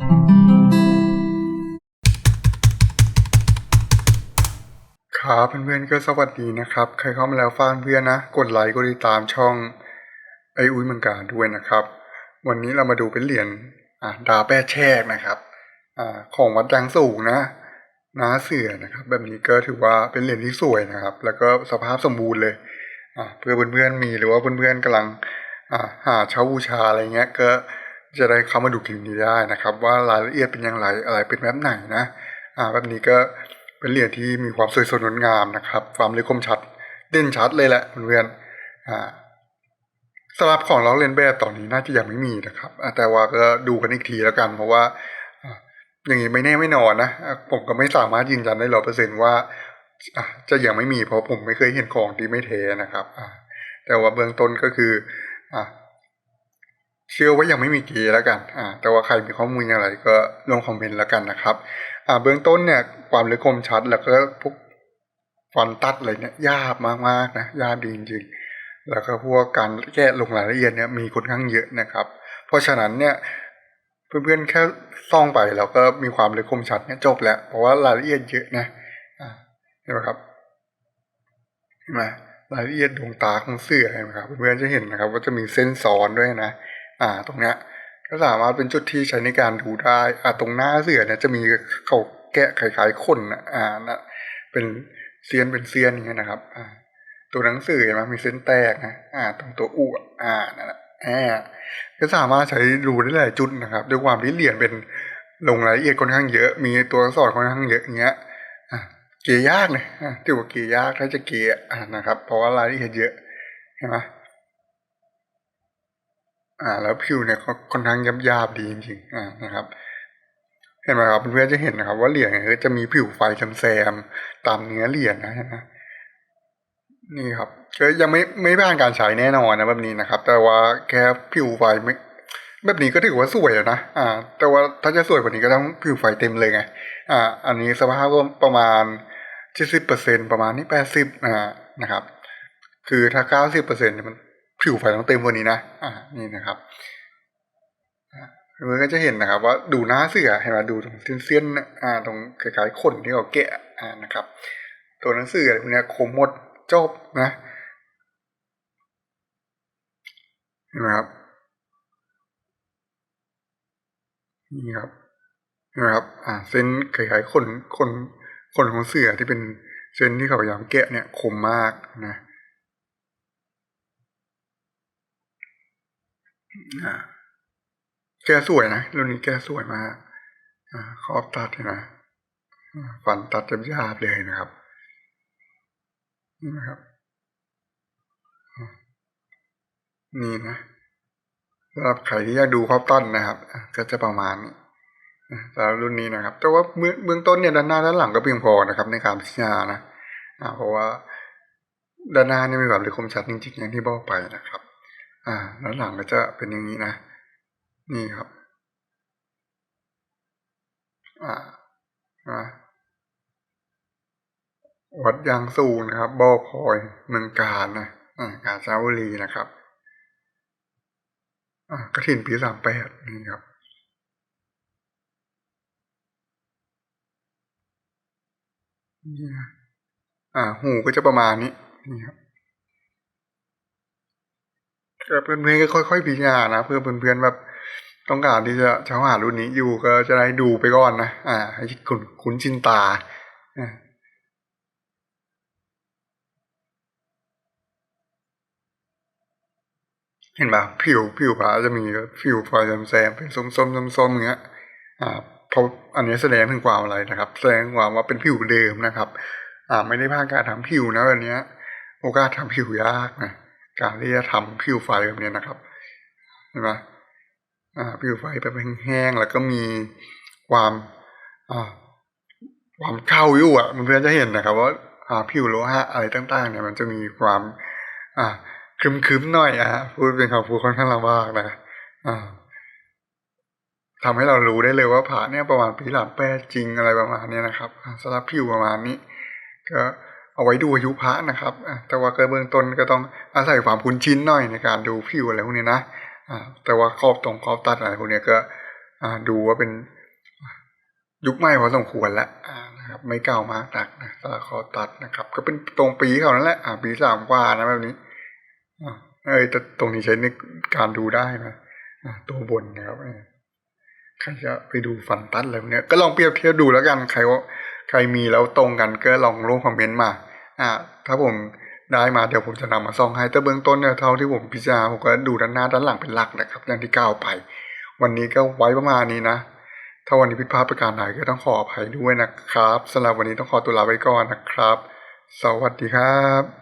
ครับเพื่อนๆก็สวัสดีนะครับ ใครเข้ามาแล้วฝากเพื่อนนะ กดไลค์กดติดตามช่องไออุ้ยมังการด้วยนะครับ วันนี้เรามาดูเป็นเหรียญอ่าดาแป้แชกนะครับอ่าของวัดดังสูงนะน้าเสือนะครับ แบบนี้ก็ถือว่าเป็นเหรียญที่สวยนะครับ แล้วก็สภาพสมบูรณ์เลยอ่าเพื่อเพื่อนๆมีหรือว่าเพื่อนๆกำลังอ่าหาเช่าบูชาอะไรเงี้ยก็ จะได้เข้ามาดูคลิปนี้ได้นะครับ ว่ารายละเอียดเป็นอย่างไรอะไรเป็นแบบไหนนะอ่าแบบนี้ก็เป็นเหรียญที่มีความสวยสดงดงามนะครับความลึกคมชัดเด่นชัดเลยแหละเพื่อนอ่าสำหรับของเราเล่นแบบตอนนี้น่าจะยังไม่มีนะครับแต่ว่าก็ดูกันอีกทีแล้วกัน เพราะว่าอย่างนี้ไม่แน่ไม่นอนนะผมก็ไม่สามารถยืนยันได้ร้อยเปอร์เซ็นว่าจะยังไม่มีเพราะผมไม่เคยเห็นของที่ไม่เทนะครับแต่ว่าเบื้องต้นก็คืออ่า เชื่อว่ายังไม่มีเกแล้วกันอ่าแต่ว่าใครมีข้อมูลอย่างไรก็ลงคอมเมนต์แล้วกันนะครับอ่าเบื้องต้นเนี่ยความลึกคมชัดแล้วก็พวกฟันตัดอะไรเนี่ยยากมากๆนะยากดีจริงๆ แล้วก็พวกการแก้ลงรายละเอียดเนี่ยมีค่อนข้างเยอะนะครับ เพราะฉะนั้นเนี่ยเพื่อนๆแค่ซ่องไปแล้วก็มีความลึกคมชัดเนี่ยจบแล้ว เพราะว่ารายละเอียดเยอะนะอ่าเห็นไหมครับเห็นไหมรายละเอียดดวงตาของเสือเห็นไหมครับเพื่อนๆจะเห็นนะครับ ว่าจะมีเส้นซ้อนด้วยนะ อ่า ตรงเนี้ยก็สามารถเป็นจุดที่ใช้ในการดูได้ อ่าตรงหน้าเสือเนี่ยจะมีเขาแกะคล้ายๆคนนะอ่านะเป็นเซียนเป็นเซียนอย่างเงี้ยนะครับ อ่า ตัวหนังสือเห็นไหมมีเส้นแตกนะอ่า ตรงตัวอุอ่อ่านั่นแหละอ่าก็สามารถใช้ดูได้หลายจุดนะครับ ด้วยความที่เหรียญเป็นลงรายละเอียดค่อนข้างเยอะ มีตัวสอักษรค่อนข้างเยอะอย่างเงี้ยอ่าเกยยากเลยอ่าถือว่าเกียยากถ้าจะเกียอ่านะครับ เพราะว่ารายละเอียดเยอะ เห็นไหม อ่า แล้วผิวเนี่ยก็ค่อนข้างยับยาบดีจริงๆอ่านะครับ เห็นไหมครับเพื่อนๆจะเห็นนะครับ ว่าเหรียญเนี่ยจะมีผิวไฟแซมๆตามเนื้อเหรียญนะเห็นไหมนี่ครับก็ยังไม่ไม่ผ่านการใช้แน่นอนนะแบบนี้นะครับ แต่ว่าแค่ผิวไฟไม่แบบนี้ก็ถือว่าสวยแล้วนะ อ่า แต่ว่าถ้าจะสวยกว่านี้ก็ต้องผิวไฟเต็มเลยไง อ่า อันนี้สภาพก็ประมาณเจ็ดสิบเปอร์เซ็นประมาณนี้แปดสิบอ่า นะครับ คือถ้าเก้าสิบเปอร์เซ็นมัน ผิวไฟต้องเต็มกว่านี้นะอ่านี่นะครับเพื่อนก็จะเห็นนะครับ ว่าดูหน้าเสือเห็นไหมดูตรงเส้นๆอ่า ตรงคล้ายๆขนที่เขาแกะอ่านะครับ ตัวหนังสืออะไรพวกเนี้ยคมหมดจบนะเห็นไหมครับนี่ครับเห็นไหมครับ อ่า เส้นคล้ายๆขนขนขนของเสือที่เป็นเส้นที่เขาพยายามแกะเนี่ยคมมากนะ อ่า แกสวยนะรุ่นนี้แกสวยมากอขอบตัดนะฟันตัดจะยาบเลยนะครับนี่นะครับ นี่นะสำหรับใครที่อยากดูขอบต้นนะครับ ก็จะประมาณนี้สำหรับรุ่นนี้นะครับ แต่ว่าเบื้องเบื้องต้นเนี่ยด้านหน้าด้านหลังก็เพียงพอนะครับ ในการพิจารณานะเพราะว่าด้านหน้านี่มีแบบลึกคมชัดจริงๆอย่างที่บอกไปนะครับ อ่าด้านหลังก็จะเป็นอย่างนี้นะ นี่ครับ อ่าอ่าวัดยางสูงนะครับบ่อพลอยเมืองการนะอ่ากาญจนบุรีนะครับอ่ากระถินปีสามแปดนี่ครับ นี่นะอ่า หูก็จะประมาณนี้นี่ครับ เพื่อนๆก็ค่อยๆพิจารณานะเพื่อเพื่อนๆแบบต้องการที่จะเช่าหารุ่นนี้อยู่ก็จะได้ดูไปก่อนนะอ่าให้คุ้นคุ้นชินตาเห็นปะผิวผิวพระจะมีผิวไฟแซมเป็นส้มๆส้มๆอย่างเงี้ย อ่าเพราะอันนี้แสดงถึงความอะไรนะครับ แสดงความว่าเป็นผิวเดิมนะครับ อ่า ไม่ได้ผ่านการทำผิวนะแบบเนี้ย โอกาสทำผิวยากนะ การที่จะทำผิวไฟแบบนี้นะครับเห็นไหมผิวไฟแบบแห้งๆแล้วก็มีความความเข้าอยู่อะมันเพื่อนจะเห็นนะครับว่าอ่าผิวโลหะอะไรต่างๆเนี่ยมันจะมีความคึมๆหน่อยอะพูดเป็นคำพูดค่อนข้างลำบากนะอ่าทำให้เรารู้ได้เลยว่าผ่าเนี่ยประมาณปีหลังแปดจริงอะไรประมาณนี้นะครับอ่าสำหรับผิวประมาณนี้ ก็ เอาไว้ดูอายุพระนะครับแต่ว่าก็เบื้องต้นก็ต้องอาศัยความคุ้นชินหน่อยในการดูผิวอะไรพวกนี้นะแต่ว่าขอบตรงขอบตัดอะไรพวกนี้ก็ดูว่าเป็นยุคใหม่พอสมควรแล้วนะครับไม่เก่ามากนักนะสลักคอตัดนะครับ ก็เป็นตรงปีเขานั่นแหละอ่าปีสามกว่านะแบบนี้เอ้ยแต่ตรงนี้ใช้ในการดูได้นะตัวบนนะครับใครจะไปดูฟันตัดอะไรพวกเนี้ยก็ลองเปรียบเทียบดูแล้วกันใครว่า ใครมีแล้วตรงกันก็ลองลงคอมเมนต์มาอ่าถ้าผมได้มาเดี๋ยวผมจะนำมาซ่องให้แต่เบื้องต้นเนี่ยเท่าที่ผมพิจารณาผมก็ดูด้านหน้าด้านหลังเป็นหลักนะครับอย่างที่ก้าวไป วันนี้ก็ไว้ประมาณนี้นะ ถ้าวันนี้ผิดพลาดประการใดก็ต้องขออภัยด้วยนะครับสำหรับวันนี้ต้องขอตัวลาไปก่อนนะครับ สวัสดีครับ